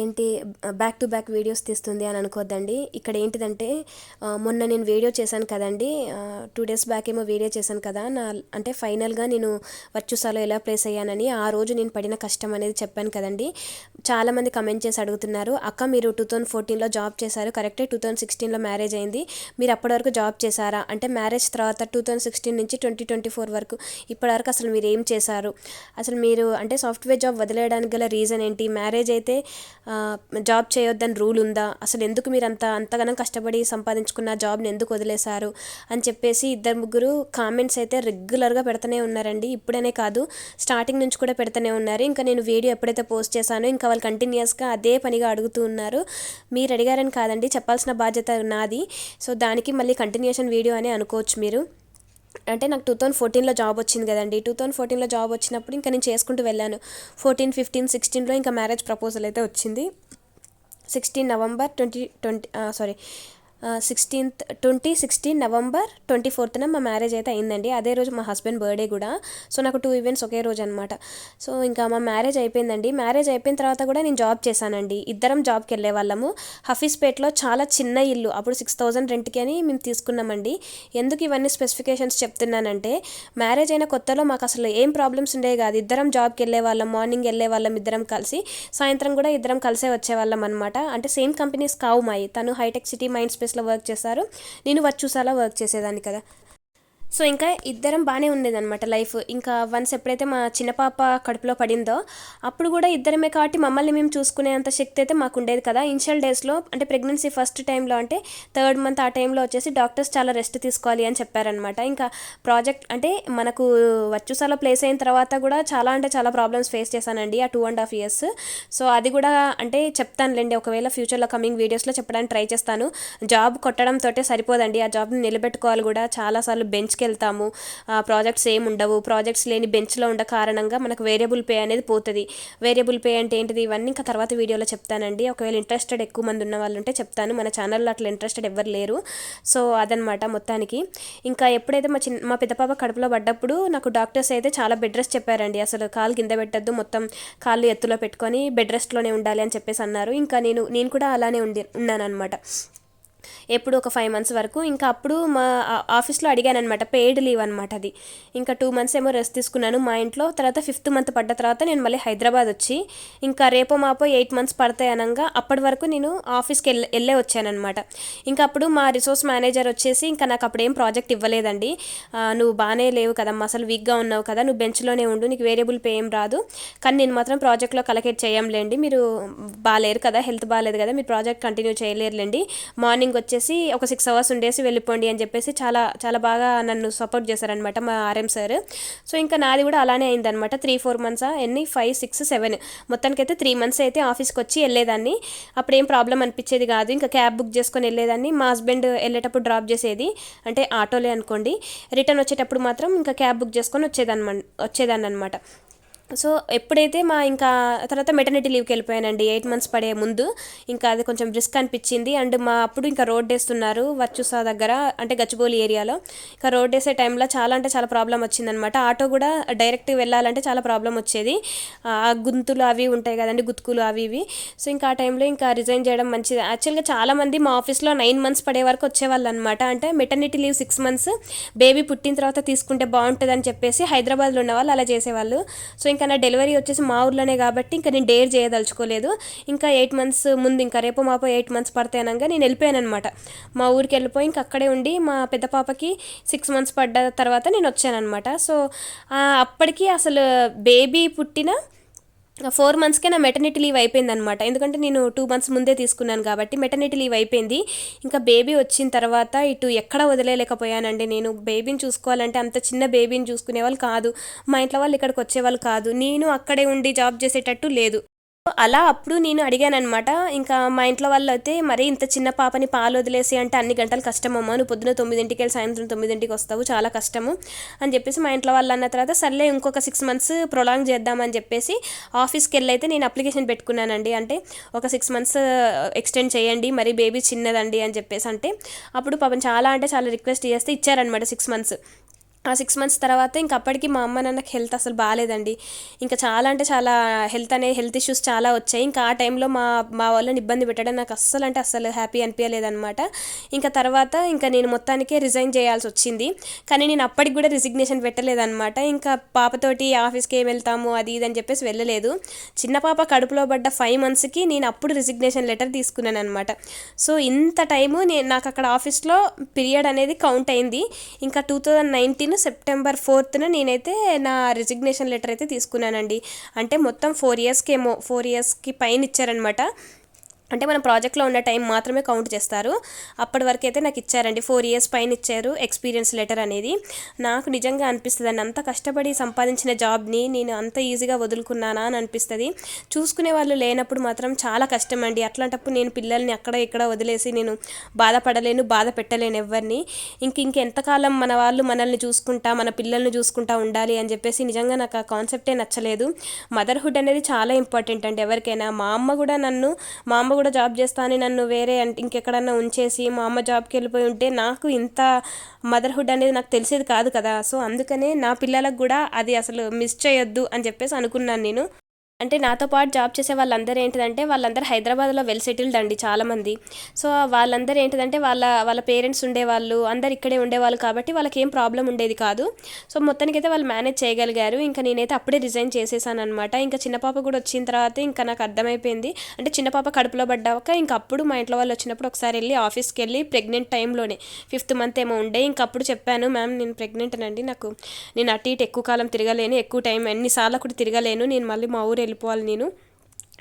ఏంటి back to back videos తీస్తుంది అని అనుకోద్దండి. ఇక్కడ ఏంటిదంటే మొన్న నేను వీడియో చేశాను కదండి. టూ డేస్ బ్యాక్ ఏమో వీడియో చేశాను కదా. నా అంటే ఫైనల్గా నేను వర్చుసాలో ఎలా ప్లేస్ అయ్యానని ఆ రోజు నేను పడిన కష్టం అనేది చెప్పాను కదండి. చాలామంది కమెంట్ చేసి అడుగుతున్నారు అక్క మీరు టూ థౌజండ్ ఫోర్టీన్లో జాబ్ చేశారు. కరెక్టే టూ థౌజండ్ సిక్స్టీన్లో మ్యారేజ్ అయింది. మీరు అప్పటి వరకు జాబ్ చేశారా? అంటే మ్యారేజ్ తర్వాత టూ థౌజండ్ సిక్స్టీన్ నుంచి ట్వంటీ ట్వంటీ ఫోర్ వరకు ఇప్పటివరకు అసలు మీరు ఏం చేశారు? అసలు మీరు అంటే సాఫ్ట్వేర్ జాబ్ వదిలేయడానికి గల రీజన్ ఏంటి? మ్యారేజ్ అయితే జాబ్ చేయొద్దని రూల్ ఉందా? అసలు ఎందుకు మీరు అంత అంతగానం కష్టపడి సంపాదించుకున్న జాబ్ని ఎందుకు వదిలేశారు? అని చెప్పేసి ఇద్దరు ముగ్గురు కామెంట్స్ అయితే రెగ్యులర్గా పెడుతూనే ఉన్నారండి. ఇప్పుడనే కాదు స్టార్టింగ్ నుంచి కూడా పెడుతూనే ఉన్నారు. ఇంకా నేను వీడియో ఎప్పుడైతే పోస్ట్ చేశానో ఇంకా వాళ్ళు కంటిన్యూస్గా అదే పనిగా అడుగుతూ ఉన్నారు. మీరు అడిగారని కాదండి చెప్పాల్సిన బాధ్యత నాది. సో దానికి మళ్ళీ కంటిన్యూషన్ వీడియో అని అనుకోవచ్చు మీరు. అంటే నాకు టూ థౌజండ్ ఫోర్టీన్లో జాబ్ వచ్చింది కదండి. టూ థౌజండ్ ఫోర్టీన్లో జాబ్ వచ్చినప్పుడు ఇంకా నేను చేసుకుంటూ వెళ్ళాను. ఫోర్టీన్ ఫిఫ్టీన్ సిక్స్టీన్లో ఇంకా మ్యారేజ్ ప్రపోజల్ అయితే వచ్చింది. Sixteen November twenty twenty sorry sixteenth twenty sixteen November twenty ఫోర్త్న మా మ్యారేజ్ అయితే అయిందండి. అదే రోజు మా హస్బెండ్ బర్త్డే కూడా. సో నాకు టూ ఈవెంట్స్ ఒకే రోజు అనమాట సో ఇంకా మా మ్యారేజ్ అయిపోయిందండి. మ్యారేజ్ అయిపోయిన తర్వాత కూడా నేను జాబ్ చేశానండి. ఇద్దరం జాబ్కి వెళ్ళే వాళ్ళము. హఫీస్పేట్లో చాలా చిన్న ఇల్లు. అప్పుడు సిక్స్ థౌజండ్ రెంట్కి అని మేము తీసుకున్నామండి. ఎందుకు ఇవన్నీ స్పెసిఫికేషన్స్ చెప్తున్నానంటే మ్యారేజ్ అయిన కొత్తలో మాకు అసలు ఏం ప్రాబ్లమ్స్ ఉండేవి కాదు. ఇద్దరం జాబ్కి వెళ్ళే వాళ్ళం మార్నింగ్ వెళ్ళే వాళ్ళం ఇద్దరం కలిసి సాయంత్రం కూడా ఇద్దరం కలిసే వచ్చేవాళ్ళం అనమాట అంటే సేమ్ కంపెనీస్ కావు మాయి. తను హైటెక్ సిటీ మైండ్ ఆఫీస్లో వర్క్ చేస్తారు. నేను వర్చూసాలో వర్క్ చేసేదాన్ని కదా. సో ఇంకా ఇద్దరం బాగానే ఉండేదన్నమాట లైఫ్. ఇంకా వన్స్ ఎప్పుడైతే మా చిన్న పాప కడుపులో పడిందో అప్పుడు కూడా ఇద్దరమే కాబట్టి మమ్మల్ని మేము చూసుకునేంత శక్తి అయితే మాకు ఉండేది కదా. ఇనిషియల్ డేస్లో అంటే ప్రెగ్నెన్సీ ఫస్ట్ టైంలో అంటే థర్డ్ మంత్ ఆ టైంలో వచ్చేసి డాక్టర్స్ చాలా రెస్ట్ తీసుకోవాలి అని చెప్పారనమాట ఇంకా ప్రాజెక్ట్ అంటే మనకు వచ్చుసాలో ప్లేస్ అయిన తర్వాత కూడా చాలా అంటే చాలా ప్రాబ్లమ్స్ ఫేస్ చేశానండి ఆ two and half years. So అది కూడా అంటే చెప్తానులేండి ఒకవేళ ఫ్యూచర్లో కమింగ్ వీడియోస్లో చెప్పడానికి ట్రై చేస్తాను. జాబ్ కొట్టడంతో సరిపోదండి ఆ జాబ్ని నిలబెట్టుకోవాలి కూడా. చాలాసార్లు బెంచ్ బెంచ్కి వెళ్తాము ఆ ప్రాజెక్ట్స్ ఏమి ఉండవు. ప్రాజెక్ట్స్ లేని బెంచ్లో ఉండ కారణంగా మనకు వేరియబుల్ పే అనేది పోతుంది. వేరియబుల్ పే అంటే ఏంటిది? ఇవన్నీ ఇంకా తర్వాత వీడియోలో చెప్తానండి. ఒకవేళ ఇంట్రెస్టెడ్ ఎక్కువ మంది ఉన్న వాళ్ళు ఉంటే చెప్తాను. మన ఛానల్లో అట్లా ఇంట్రెస్టెడ్ ఎవరు లేరు. సో అదనమాట మొత్తానికి. ఇంకా ఎప్పుడైతే మా చిన్న మా పెద్ద పాప కడుపులో పడ్డప్పుడు నాకు డాక్టర్స్ అయితే చాలా బెడ్ రెస్ట్ చెప్పారండి. అసలు కాలు కింద పెట్టద్దు మొత్తం కాళ్ళు ఎత్తులో పెట్టుకొని బెడ్ రెస్ట్లోనే ఉండాలి అని చెప్పేసి అన్నారు. ఇంకా నేను నేను కూడా అలానే ఉండి ఉన్నాను అనమాట ఎప్పుడు ఒక ఫైవ్ మంత్స్ వరకు. ఇంకా అప్పుడు మా ఆఫీస్లో అడిగాను అనమాట పెయిడ్ లీవ్ అనమాట అది. ఇంకా టూ మంత్స్ ఏమో రెస్ట్ తీసుకున్నాను మా ఇంట్లో. తర్వాత ఫిఫ్త్ మంత్ పడ్డ తర్వాత నేను మళ్ళీ హైదరాబాద్ వచ్చి ఇంకా రేపో మాపో ఎయిట్ మంత్స్ పడతాయి అనగా అప్పటి వరకు నేను ఆఫీస్కి వెళ్ళే వెళ్ళే వచ్చానమాట ఇంకా అప్పుడు మా రిసోర్స్ మేనేజర్ వచ్చేసి ఇంకా నాకు అప్పుడు ఏం ప్రాజెక్ట్ ఇవ్వలేదండి. నువ్వు బాగానే లేవు కదమ్మా అసలు వీక్గా ఉన్నావు కదా నువ్వు బెంచ్లోనే ఉండు నీకు వేరియబుల్ పే ఏం రాదు. కానీ నేను మాత్రం ప్రాజెక్ట్లో కలెక్ట్ చేయంలేండి. మీరు బాగాలేరు కదా హెల్త్ బాగాలేదు కదా మీరు ప్రాజెక్ట్ కంటిన్యూ చేయలేరులేండి. మార్నింగ్ వచ్చేసి ఒక సిక్స్ అవర్స్ ఉండేసి వెళ్ళిపోండి అని చెప్పేసి చాలా చాలా బాగా నన్ను సపోర్ట్ చేశారనమాట మా ఆర్ఎం సార్. సో ఇంకా నాది కూడా అలానే అయిందనమాట త్రీ ఫోర్ మంత్స్ ఎన్ని? ఫైవ్ సిక్స్ సెవెన్ మొత్తానికైతే త్రీ మంత్స్ అయితే ఆఫీస్కి వచ్చి వెళ్ళేదాన్ని. అప్పుడు ఏం ప్రాబ్లం అనిపించేది కాదు. ఇంకా క్యాబ్ బుక్ చేసుకొని వెళ్ళేదాన్ని. మా హస్బెండ్ వెళ్ళేటప్పుడు డ్రాప్ చేసేది. అంటే ఆటోలే అనుకోండి. రిటర్న్ వచ్చేటప్పుడు మాత్రం ఇంకా క్యాబ్ బుక్ చేసుకొని వచ్చేదాన్ని వచ్చేదాన్ని అనమాట సో ఎప్పుడైతే మా ఇంకా తర్వాత మెటర్నిటీ లీవ్కి వెళ్ళిపోయానండి ఎయిట్ మంత్స్ పడే ముందు ఇంకా అది కొంచెం రిస్క్ అనిపించింది. అండ్ మా అప్పుడు ఇంకా రోడ్ వేస్తున్నారు వర్చుసా దగ్గర అంటే గచ్చిబౌలి ఏరియాలో ఇంకా రోడ్ వేసే టైంలో చాలా అంటే చాలా ప్రాబ్లం వచ్చిందనమాట ఆటో కూడా డైరెక్ట్ వెళ్ళాలంటే చాలా ప్రాబ్లం వచ్చేది. ఆ గుంతులు అవి ఉంటాయి కదండి గుత్తుకులు అవి ఇవి. సో ఇంకా ఆ టైంలో ఇంకా రిజైన్ చేయడం మంచిది. యాక్చువల్గా చాలామంది మా ఆఫీస్లో నైన్ మంత్స్ పడే వరకు వచ్చేవాళ్ళు అనమాట అంటే maternity leave six months baby పుట్టిన తర్వాత తీసుకుంటే బాగుంటుంది అని చెప్పేసి హైదరాబాద్లో ఉన్న వాళ్ళు అలా చేసేవాళ్ళు. సో ఇంకా డెలివరీ వచ్చేసి మా ఊర్లోనే కాబట్టి ఇంకా నేను డేర్ చేయదలుచుకోలేదు. ఇంకా ఎయిట్ మంత్స్ ముందు ఇంకా రేపు మాపో ఎయిట్ మంత్స్ పడతాయనగా నేను వెళ్ళిపోయాను అనమాట మా ఊరికి వెళ్ళిపోయి ఇంకా అక్కడే ఉండి మా పెద్ద పాపకి సిక్స్ మంత్స్ పడ్డ తర్వాత నేను వచ్చానమాట సో అప్పటికి అసలు బేబీ పుట్టిన ఫోర్ మంత్స్కే నా మెటర్నిటీ లీవ్ అయిపోయింది అనమాట ఎందుకంటే నేను టూ మంత్స్ ముందే తీసుకున్నాను కాబట్టి మెటర్నిటీ లీవ్ అయిపోయింది. ఇంకా బేబీ వచ్చిన తర్వాత ఇటు ఎక్కడ వదిలేయలేకపోయానండి. నేను బేబీని చూసుకోవాలంటే అంత చిన్న బేబీని చూసుకునే వాళ్ళు కాదు. మా ఇంట్లో వాళ్ళు ఇక్కడికి వచ్చేవాళ్ళు కాదు. నేను అక్కడే ఉండి జాబ్ చేసేటట్టు లేదు. అలా అప్పుడు నేను అడిగానమాట ఇంకా మా ఇంట్లో వాళ్ళు అయితే మరి ఇంత చిన్న పాపని పాలు వదిలేసి అంటే అన్ని గంటలు కష్టమమ్మా. నువ్వు పొద్దున తొమ్మిదింటికి వెళ్ళి సాయంత్రం తొమ్మిదింటికి వస్తావు. చాలా కష్టము. అని చెప్పేసి మా ఇంట్లో వాళ్ళు అన్న తర్వాత సర్లే ఇంకొక సిక్స్ మంత్స్ ప్రొలాంగ్ చేద్దామని చెప్పేసి ఆఫీస్కి వెళ్ళి అయితే నేను అప్లికేషన్ పెట్టుకున్నానండి. అంటే ఒక సిక్స్ మంత్స్ ఎక్స్టెండ్ చేయండి. మరి బేబీ చిన్నదండి అని చెప్పేసి అంటే అప్పుడు పాపం చాలా అంటే చాలా రిక్వెస్ట్ చేస్తే ఇచ్చారనమాట సిక్స్ మంత్స్. ఆ సిక్స్ మంత్స్ తర్వాత ఇంక అప్పటికి మా అమ్మ నాన్నకి హెల్త్ అసలు బాగాలేదండి ఇంకా చాలా అంటే చాలా హెల్త్ అనే హెల్త్ ఇష్యూస్ చాలా వచ్చాయి. ఇంకా ఆ టైంలో మా మా వాళ్ళని ఇబ్బంది పెట్టడం నాకు అస్సలు అంటే అస్సలు హ్యాపీ అనిపించలేదన్నమాట ఇంకా తర్వాత ఇంకా నేను మొత్తానికే రిజైన్ చేయాల్సి వచ్చింది. కానీ నేను అప్పటికి కూడా రిజిగ్నేషన్ పెట్టలేదన్నమాట. ఇంకా పాపతోటి ఆఫీస్కి ఏం వెళ్తాము అది ఇది అని చెప్పేసి వెళ్ళలేదు. చిన్న పాప కడుపులో పడ్డ ఫైవ్ మంత్స్కి నేను అప్పుడు రిజిగ్నేషన్ లెటర్ తీసుకున్నాను అనమాట సో ఇంత టైము నేను నాకు అక్కడ ఆఫీస్లో పీరియడ్ అనేది కౌంట్ అయింది. ఇంకా టూ థౌజండ్ నైన్టీన్ సెప్టెంబర్ ఫోర్త్న నేనైతే నా రిజిగ్నేషన్ లెటర్ అయితే తీసుకున్నానండి. అంటే మొత్తం ఫోర్ ఇయర్స్కి ఏమో ఫోర్ ఇయర్స్కి పైన ఇచ్చారనమాట అంటే మనం ప్రాజెక్ట్లో ఉన్న టైం మాత్రమే కౌంట్ చేస్తారు. అప్పటి వరకు అయితే నాకు ఇచ్చారండి. ఫోర్ ఇయర్స్ పైన ఇచ్చారు ఎక్స్పీరియన్స్ లెటర్ అనేది. నాకు నిజంగా అనిపిస్తుంది అండి అంత కష్టపడి సంపాదించిన జాబ్ని నేను అంత ఈజీగా వదులుకున్నానా? అని అనిపిస్తుంది. చూసుకునే వాళ్ళు లేనప్పుడు మాత్రం చాలా కష్టం అండి. అట్లాంటప్పుడు నేను పిల్లల్ని అక్కడ ఇక్కడ వదిలేసి నేను బాధపడలేను బాధ పెట్టలేను ఎవరిని ఇంక ఇంకెంతకాలం మన వాళ్ళు మనల్ని చూసుకుంటా మన పిల్లల్ని చూసుకుంటా ఉండాలి అని చెప్పేసి నిజంగా నాకు ఆ కాన్సెప్టే నచ్చలేదు. మదర్హుడ్ అనేది చాలా ఇంపార్టెంట్ అండి ఎవరికైనా. మా అమ్మ కూడా నన్ను మా అమ్మ కూడా జాబ్ చేస్తాను నన్ను వేరే అంటే ఇంకెక్కడన్నా ఉంచేసి మా అమ్మ జాబ్కి వెళ్ళిపోయి ఉంటే నాకు ఇంత మదర్హుడ్ అనేది నాకు తెలిసేది కాదు కదా. సో అందుకనే నా పిల్లలకు కూడా అది అసలు మిస్ చేయొద్దు అని చెప్పేసి అనుకున్నాను నేను. అంటే నాతో పాటు జాబ్ చేసే వాళ్ళందరూ ఏంటిదంటే వాళ్ళందరూ హైదరాబాద్లో వెల్ సెటిల్డ్ అండి చాలామంది. సో వాళ్ళందరూ ఏంటిదంటే వాళ్ళ వాళ్ళ పేరెంట్స్ ఉండేవాళ్ళు అందరు ఇక్కడే ఉండేవాళ్ళు కాబట్టి వాళ్ళకి ఏం ప్రాబ్లం ఉండేది కాదు. సో మొత్తానికైతే వాళ్ళు మేనేజ్ చేయగలిగారు. ఇంకా నేనైతే అప్పుడే రిజైన్ చేసేసాను అనమాట ఇంకా చిన్న పాప కూడా వచ్చిన తర్వాత ఇంకా నాకు అర్థమైపోయింది. అంటే చిన్న పాప కడుపులో పడ్డాక ఇంకా అప్పుడు మా ఇంట్లో వాళ్ళు వచ్చినప్పుడు ఒకసారి వెళ్ళి ఆఫీస్కి వెళ్ళి ప్రెగ్నెంట్ టైంలోనే ఫిఫ్త్ మంత్ ఏమో ఉండే. ఇంకా అప్పుడు చెప్పాను మ్యామ్ నేను ప్రెగ్నెంట్ అండి. నాకు నేను అటు ఇటు ఎక్కువ కాలం తిరగలేను ఎక్కువ టైం ఎన్నిసార్లు కూడా తిరగలేను. నేను మళ్ళీ మా ఊరు వెళ్ళిపోవాలి నేను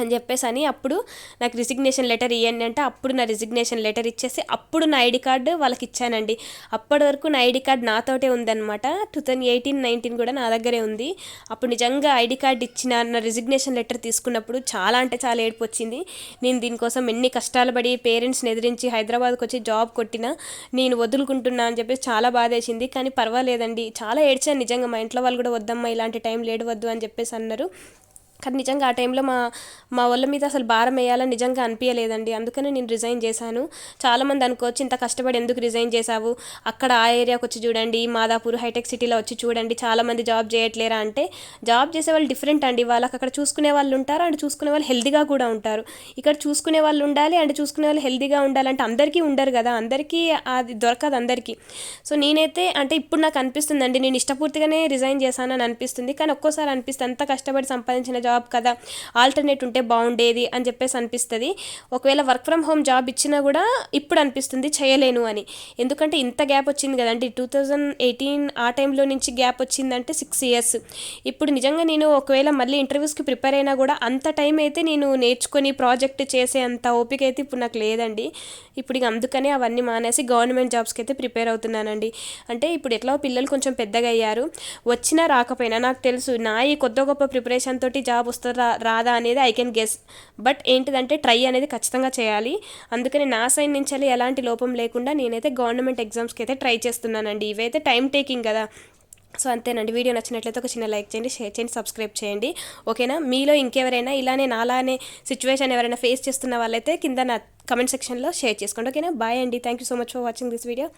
అని చెప్పేసి అని అప్పుడు నాకు రిజిగ్నేషన్ లెటర్ ఇవ్వండి అంటే అప్పుడు నా రిజిగ్నేషన్ లెటర్ ఇచ్చేసి అప్పుడు నా ఐడి కార్డు వాళ్ళకి ఇచ్చానండి. అప్పటి వరకు నా ఐడి కార్డు నాతోటే ఉందన్నమాట. టూ థౌజండ్ ఎయిటీన్ నైన్టీన్ కూడా నా దగ్గరే ఉంది. అప్పుడు నిజంగా ఐడి కార్డ్ ఇచ్చిన నా రిజిగ్నేషన్ లెటర్ తీసుకున్నప్పుడు చాలా అంటే చాలా ఏడుపు వచ్చింది. నేను దీనికోసం ఎన్ని కష్టాలు పడి పేరెంట్స్ని ఎదిరించి హైదరాబాద్కి వచ్చి జాబ్ కొట్టినా నేను వదులుకుంటున్నా అని చెప్పేసి చాలా బాధ వేసింది కానీ పర్వాలేదండి. చాలా ఏడ్చాను నిజంగా మా ఇంట్లో వాళ్ళు కూడా వద్దమ్మా ఇలాంటి టైం లేడవద్దు అని చెప్పేసి అన్నారు. కానీ నిజంగా ఆ టైంలో మా మా వాళ్ళ మీద అసలు భారం వేయాలని నిజంగా అనిపించలేదండి అందుకనే నేను రిజైన్ చేశాను. చాలామంది అనుకోవచ్చు ఇంత కష్టపడి ఎందుకు రిజైన్ చేశావు? అక్కడ ఆ ఏరియాకి వచ్చి చూడండి మాదాపూర్ హైటెక్ సిటీలో వచ్చి చూడండి చాలామంది జాబ్ చేయట్లేరా? అంటే జాబ్ చేసే వాళ్ళు డిఫరెంట్ అండి. వాళ్ళకి అక్కడ చూసుకునే వాళ్ళు ఉంటారు అండ్ చూసుకునే వాళ్ళు హెల్దీగా కూడా ఉంటారు. ఇక్కడ చూసుకునే వాళ్ళు ఉండాలి అండ్ చూసుకునే వాళ్ళు హెల్దీగా ఉండాలంటే అందరికీ ఉండరు కదా. అందరికీ అది దొరకదు అందరికీ. సో నేనైతే అంటే ఇప్పుడు నాకు అనిపిస్తుందండి. నేను ఇష్టపూర్తిగానే రిజైన్ చేశానని అనిపిస్తుంది. కానీ ఒక్కోసారి అనిపిస్తుంది అంత కష్టపడి సంపాదించిన జాబ్ జాబ్ కదా ఆల్టర్నేట్ ఉంటే బాగుండేది అని చెప్పేసి అనిపిస్తుంది. ఒకవేళ వర్క్ ఫ్రమ్ హోమ్ జాబ్ ఇచ్చినా కూడా ఇప్పుడు అనిపిస్తుంది చేయలేను అని. ఎందుకంటే ఇంత గ్యాప్ వచ్చింది కదండి టూ థౌజండ్ ఎయిటీన్ ఆ టైంలో నుంచి గ్యాప్ వచ్చిందంటే సిక్స్ ఇయర్స్ ఇప్పుడు నిజంగా నేను ఒకవేళ మళ్ళీ ఇంటర్వ్యూస్కి ప్రిపేర్ అయినా కూడా అంత టైం అయితే నేను నేర్చుకొని ప్రాజెక్ట్ చేసే అంత ఓపిక అయితే ఇప్పుడు నాకు లేదండి. ఇప్పుడు ఇక అందుకనే అవన్నీ మానేసి గవర్నమెంట్ జాబ్స్కి అయితే ప్రిపేర్ అవుతున్నానండి. అంటే ఇప్పుడు ఎట్లా పిల్లలు కొంచెం పెద్దగా అయ్యారు వచ్చినా రాకపోయినా నాకు తెలుసు నా ఈ కొత్త గొప్ప ప్రిపరేషన్ తోటి జాబ్ వస్తుందా రాదా అనేది ఐ కెన్ గెస్ బట్ ఏంటిదంటే ట్రై అనేది ఖచ్చితంగా చేయాలి. అందుకని నా సైడ్ నుంచి ఎలాంటి లోపం లేకుండా నేనైతే గవర్నమెంట్ ఎగ్జామ్స్కి అయితే ట్రై చేస్తున్నానండి. ఇవైతే టైం టేకింగ్ కదా. సో అంతేనండి. వీడియో నచ్చినట్లయితే ఒక చిన్న లైక్ చేయండి షేర్ చేయండి సబ్స్క్రైబ్ చేయండి. ఓకేనా? మీలో ఇంకెవరైనా ఇలానే నాలానే సిచ్యువేషన్ ఎవరైనా ఫేస్ చేస్తున్న వాళ్ళైతే కింద నా కమెంట్ సెక్షన్లో షేర్ చేసుకోండి. ఓకేనా? బాయ్ అండి. Thank you so much for watching this video